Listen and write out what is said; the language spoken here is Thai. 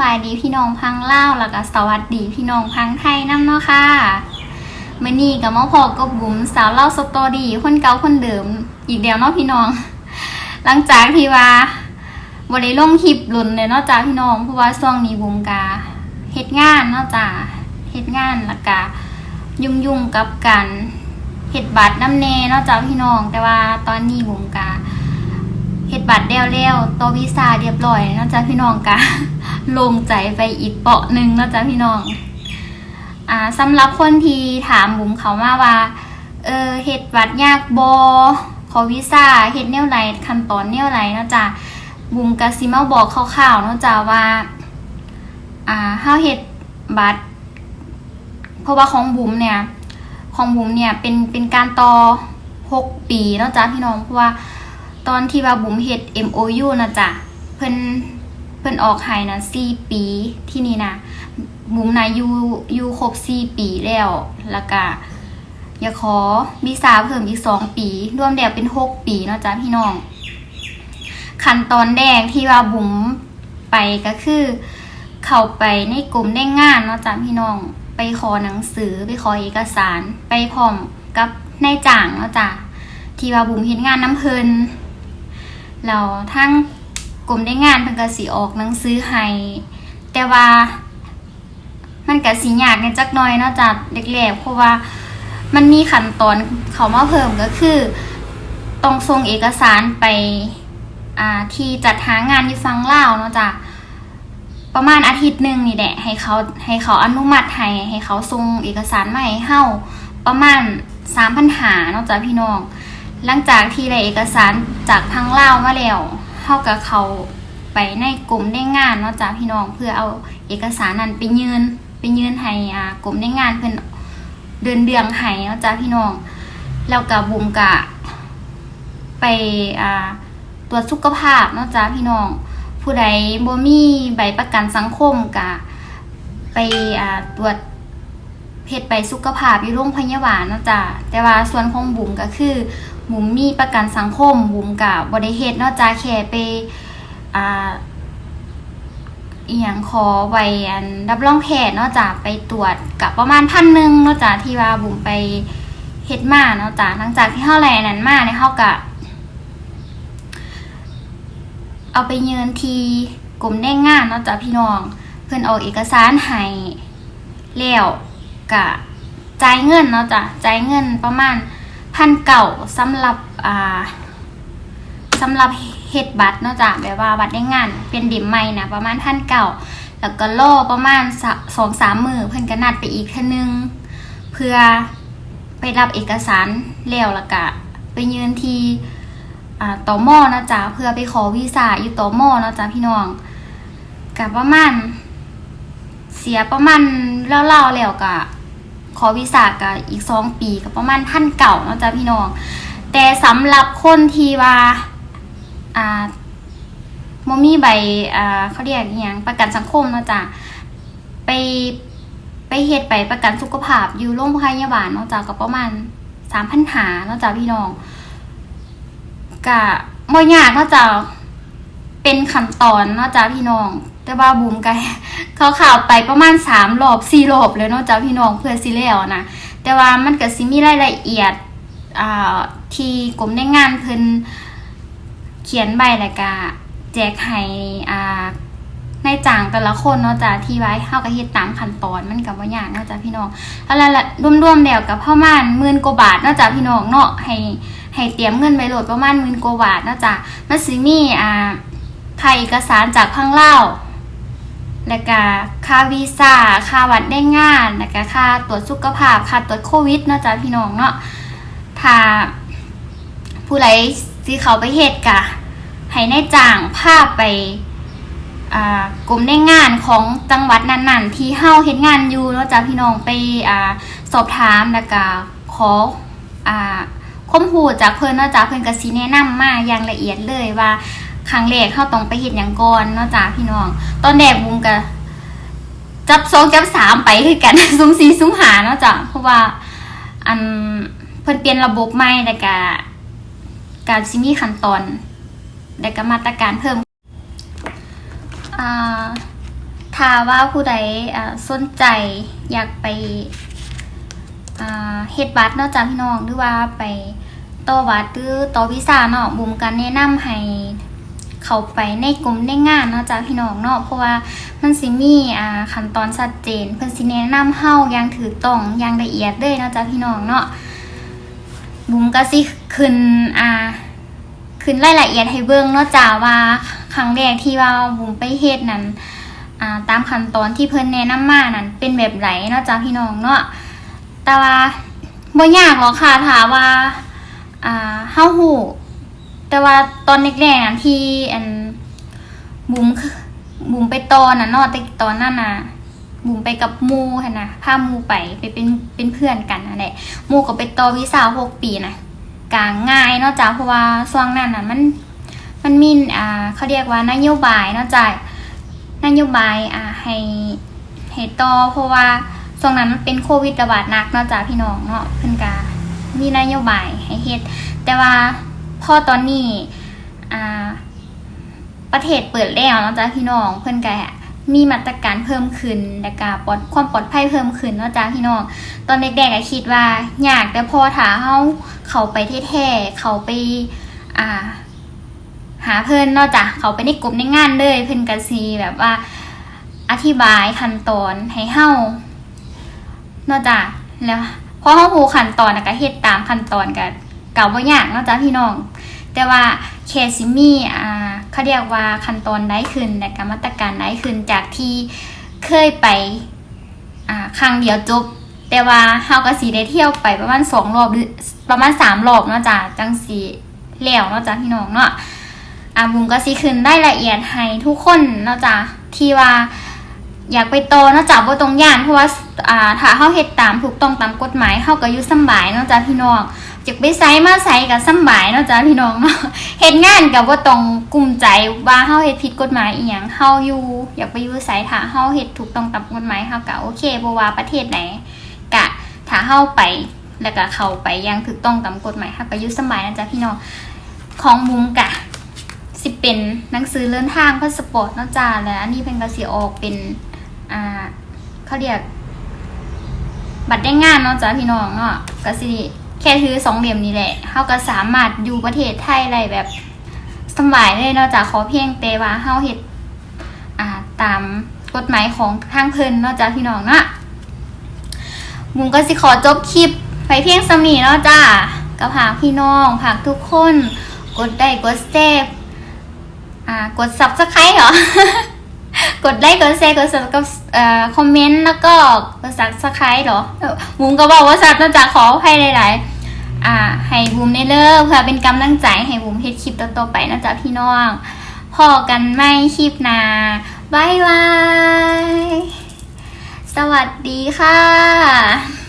บายดีพี่น้องพังเล่าแล้วก็สวัสดีพี่น้องพังไทยน้ำเนาะค่ะมื่อนี้กับมาพอกับบุ๋มสาวเล่าสตอรี่คนเก่าคนเดิมอีกเดียวเนาะพี่น้อง หลังจากที่ว่าบริลงคลิปหลุนเลยเนาะจ้าพี่น้องเพราะว่าช่วงนี้บุ๋มกาเฮ็ดงานเนาะจ้าเฮ็ดงานแล้วก็ยุ่งยุ่งกับการเฮ็ดบัตรน้ำเนเนาะจ้าพี่น้อง แต่ว่าตอนนี้บุ๋มกา ฮ็ดบัตรแล้วแล้วตัววีซ่าเรียบร้อยนะจ๊ะพี่น้องกะลงใจไปอีกเปาะหนึ่งนะจ๊ะพี่น้องอ่าสำหรับคนที่ถามบุ๋มเขามาว่าเออเฮ็ดบัตรยากบอขอวีซ่าเฮ็ดแนวไหนขั้นตอนแนวไหนนะจ๊ะบุ๋มกะสิมาบอกคร่าวๆนะจ๊ะว่าอ่าเฮาเฮ็ดบัตร เพราะว่าของบุ๋มเนี่ยของบุ๋มเนี่ยเป็นเป็นการต่อหกปีนะจ๊ะพี่น้องเพราะว่า ตอนที่ว่าบุ๋มเฮ็ด MOU นะจ๊ะเพิ่นเพิ่นออกให้นะ4ปีที่นี่นะบุ๋มนะอยู่อยู่ครบ4ปีแล้วแล้วก็อยากขอวีซ่าเพิ่มอีก2ปี รวมแล้วเป็น6ปีเนาะจ๊ะพี่น้อง ขั้นตอนแรกที่ว่าบุ๋มไปก็คือ เข้าไปในกลุ่มแรงงานเนาะจ๊ะพี่น้อง ไปขอหนังสือไปขอเอกสาร ไปพร้อมกับนายจ้างเนาะจ๊ะที่ว่าบุ๋มเฮ็ดงานน้ำเพิ่น แล้วทั้งกลุ่มได้งานเพิ่นก็สิออกหนังสือให้แต่ว่ามันก็สิยากในจักหน่อยเนาะจากแรกๆเพราะว่ามันมีขั้นตอนเขามาเพิ่มก็คือต้องส่งเอกสารไปอ่าที่จัดหางานอยู่ฟังเล่าเนาะจ้ะประมาณอาทิตย์หนึ่งนี่แหละให้เขาให้เขาอนุมัติให้ให้เขาส่งเอกสารมาให้เฮาประมาณสามพันหาเนาะจ้ะพี่น้อง หลังจากที่ได้เอกสารจากพังเล่าวมาแล้วเท่ากับเขาไปในกลุ่มได้งานเนาะจ้าพี่น้องเพื่อเอาเอกสารนั้นไปยืนไปยืนให้อ่ากลุ่มได้งานเพิ่นเดินเดืองให้เนาะจ้าพี่น้องแล้วกับบุมกะ ไปอ่าตรวจสุขภาพเนาะจ้าพี่น้อง ผู้ใดบ่มีใบประกันสังคมกะ ไปอ่าตรวจเพจไปสุขภาพอยู่โรงพยาบาลเนาะจ้ะแต่ว่าส่วนของบุ๋มก็คือ บุ๋มมีประกันสังคมบุ๋มกับบริเฮดเนาะจ้ะแค่ไปอ่าอีหยังขอไวอันรับรองแพทย์นาะจ้ะไปตรวจกับประมาณพันหนึ่งนาะจ้ะที่ว่าบุ๋มไปเฮ็ดมาเนาะจ้ะหลังจากที่เฮาแลนั้นมาเนี่ยเฮาก็เอาไปยืนทีกรมแรงงานเนาะจ้ะพี่น้อง เพิ่นออกเอกสารให้แล้วกะจ่ายเงินเนาะจ้ะจ่ายเงินประมาณ พันเก่าสำหรับอ่าสำหรับเฮ็ดบัตรเนาะจ้ะแบบว่าบัตรได้งาน เป็นดิมใหม่นะประมาณพันเก่าแล้วก็รอประมาณสองสามมือเพิ่นก็นัดไปอีกเทื่อนึง เพื่อไปรับเอกสารแล้วแล้วก็ไปยืนที่อ่าตอมอนะจ๊ะเพื่อไปขอวีซ่าอยู่ต่อมอนะจ๊ะพี่น้องกับประมาณเสียประมาณเล่าๆแล้วก็ ขอวีซ่าก็อีกสองปีก็ประมาณพันเก่าเนาะจ๊ะพี่น้อง แต่สำหรับคนที่ว่าอ่าโมมีใบอ่าเขาเรียกอย่างประกันสังคมเนาะจ้ะไปไปเฮ็ดไปประกันสุขภาพอยู่โรงพยาบาลเนาะจ้ะก็ประมาณสามพันหาเนาะจ้ะพี่น้องก็บ่ยากเนาะจ้ะเป็นขั้นตอนเนาะจ้ะพี่น้อง แต่ว่าบุ๋มไกเขาข่าวไปประมาณสามรอบสี่รอบเลยเนาะจ้าพี่น้องเพื่อสิแล้วนะแต่ว่ามันก็สิมีรายละเอียดอ่าที่กรมได้งานเพิ่นเขียนใบแล้วก็แจกให้อ่าในายจ้างแต่ละคนเนาะจ้าที่ไว้เฮาก็เฮ็ดตามขั้นตอนมันก็บ่ยากเนาะจ้าพี่น้องแล้วละรวมๆแล้วก็ประมาณหมื่นกว่าบาทเนาะจ้าพี่น้องเนาะให้ให้เตรียมเงินไว้โหลดประมาณหมื่นกว่าบาทเนาะจ้ามันสิมีอ่าค่าเอกสารจากพังเล่า แล้วก็ค่าวีซ่าค่าวัดได้งานแล้วก็ค่าตรวจสุขภาพค่าตรวจโควิดเนาะจ้ะพี่น้องเนาะถ้าผู้ใดสิเขาไปเฮ็ดกะให้ในจ้างพาไปอ่ากลุ่มได้งานของจังหวัดนั้นๆ ที่เฮาเฮ็ดงานอยู่เนาะจ้ะพี่น้องไปอ่าสอบถามแล้วก็ขออ่าข้อมูลจากเพิ่นเนาะจ้ะเพิ่นก็สิแนะนำมาอย่างละเอียดเลยว่า ครั้งแรกเข้าต้องไปเห็นอย่างก่อนเนาะจ้าพี่น้อง ตอนแรกบุมก็จับสองจับสามไปคือกันซุ้มสีซุ้มหาเนาะจ้ะเพราะว่าอันเพิ่นเปลี่ยนระบบใหม่แต่กะการซิมีขั้นตอนและก็มาตรการเพิ่มอ่าถ้าว่าผู้ใดอ่าสนใจอยากไปอ่าเฮ็ดบัตรเนาะจ้าพี่น้องหรือว่าไปต่อบัตรหรือต่อวีซ่าเนาะบุมกันแนะนำให้ เข้าไปในกลุ่มในงานเนาะจ้าพี่น้องเนาะเพราะว่ามันสิมีอ่าขั้นตอนชัดเจน เพิ่นสิแนะนำเฮาอย่างถูกต้องอย่างละเอียดเลยเนาะจ้าพี่น้องเนาะบุมก็สิขึ้นอ่าขึ้นรายละเอียดให้เบิ่งเนาะจ้าว่าครั้งแรกที่ว่าบุมไปเฮ็ดนั้นอ่าตามขั้นตอนที่เพิ่นแนะนำมานั้นเป็นแบบไหนเนาะจ้าพี่น้องเนาะแต่ว่าบ่ยากหรอกค่ะถ้าว่าอ่าเฮาฮู้ แต่ว่าตอนแรกๆนั้นที่อันบุมบุมไปตอนน่ะเนาะแต่ตอนนั้นน่ะบุมไปกับมู่หั่นน่ะพามูไปไปเป็นเป็นเพื่อนกันนั่นแหละมูก็ไปตอวีซ่าหกปีน่ะกลางง่ายนอกจากเพราะว่าช่วงนั้นน่ะมันมันมีอ่าเขาเรียกว่านโยบายนอกจากนโยบายอ่าให้ให้ตอเพราะว่าช่วงนั้นมันเป็นโควิดระบาดหนักนอกจากพี่น้องเนาะเพิ่นกามีนโยบายให้เฮ็ดแต่ว่า พอตอนนี้ประเทศเปิดแล้วเนอกจากพี่น้องเพิ่อนก็มีมาตรการเพิ่มขึ้นและก็ปลอดความปลอดภัยเพิ่มขึ้นเนอกจากพี่น้อง ตอนเด็กๆก็คิดว่าอยากแต่พอถาเฮาเขาไปแท้ๆเขาไปอ่า หาเพิ่อนเนอกจากเขาไปในกลุ่มในงานเลยเพิ่อนก็สิแบบว่าอธิบายขั้นตอนให้เฮานอกจากแล้วพอเฮารู้ขั้นตอนน่ะก็เฮ็ดตามขั้นตอนก็เก่าบ่ยากเนอกจากพี่น้อง แต่ว่าแค่สิมีอ่าเขาเรียกว่าขั้นตอนได้ขึ้นและก็มาตรการได้ขึ้นจากที่เคยไปอ่าครั้งเดียวจบ แต่ว่าเฮาก็สิได้เที่ยวไปประมาณสองรอบหรือประมาณสามรอบเนาะจ้ะจังสีแล้วเนาะจ้ะพี่น้องเนาะอ่าบุมก็สิขึ้นได้ละเอียดให้ทุกคนเนาะจ้ะที่ว่าอยากไปโตเนาะจ้ะบ่ตรงย่านเพราะว่าอ่าถ้าเฮาเฮ็ดตามถูกต้องตามกฎหมายเฮาก็อยู่สบายเนาะจ้ะพี่น้อง อยากไปไสมาไสก็สบายเนาะจ้ะพี่น้องเนาะเฮ็ดงานก็บ่ต้องกลุ้มใจว่าเฮาเฮ็ดผิดกฎหมายอีหยังเฮาอยู่ อยากไปอยู่ไสถ้าเฮาเฮ็ดถูกต้องตามกฎหมายเฮาก็โอเคบ่ว่าประเทศไหนกะถ้าเข้าไปแล้วก็เข้าไปยังถูกต้องตามกฎหมายค่ะก็อยุสมัยนะจ๊ะพี่น้องของมุมกะสิเป็นหนังสือเลื่อนทางพาสปอร์ตเนาะจ้าแล้วอันนี้เพิ่นก็สิออกเป็นอ่าเขาเรียกบัตรได้งานเนาะจ้าพี่น้องเนาะก็สิ แค่ถือสองเหลี่ยมนี่แหละเฮาก็สามารถอยู่ประเทศไทยได้แบบสบายเลยเนาะจ้าขอเพียงแต่ว่าเฮาเฮ็ดอ่าตามกฎหมายของทางเพิ่นเนาะจ้าพี่น้องเนาะบุมก็สิขอจบคลิปไปเพียงสำนีเนาะจ้าก็ผากพี่น้องผากทุกคน กดได้กดแซบอ่ากด subscribe เหรอ กดไลค์กดแชร์กด sub กับเอ่อคอมเมนต์แล้วก็กดสับสไครต์เหรอบุ้มก็บอกว่าสัตว์นอกจากขอให้หลายๆอ่าให้บุมได้เลิกเพื่อเป็นกำลังใจให้บุมเฮ็ดคลิปต่อๆไปนะจ๊ะพี่น้องพอกันไม่คลิปนาบายบาย สวัสดีค่ะ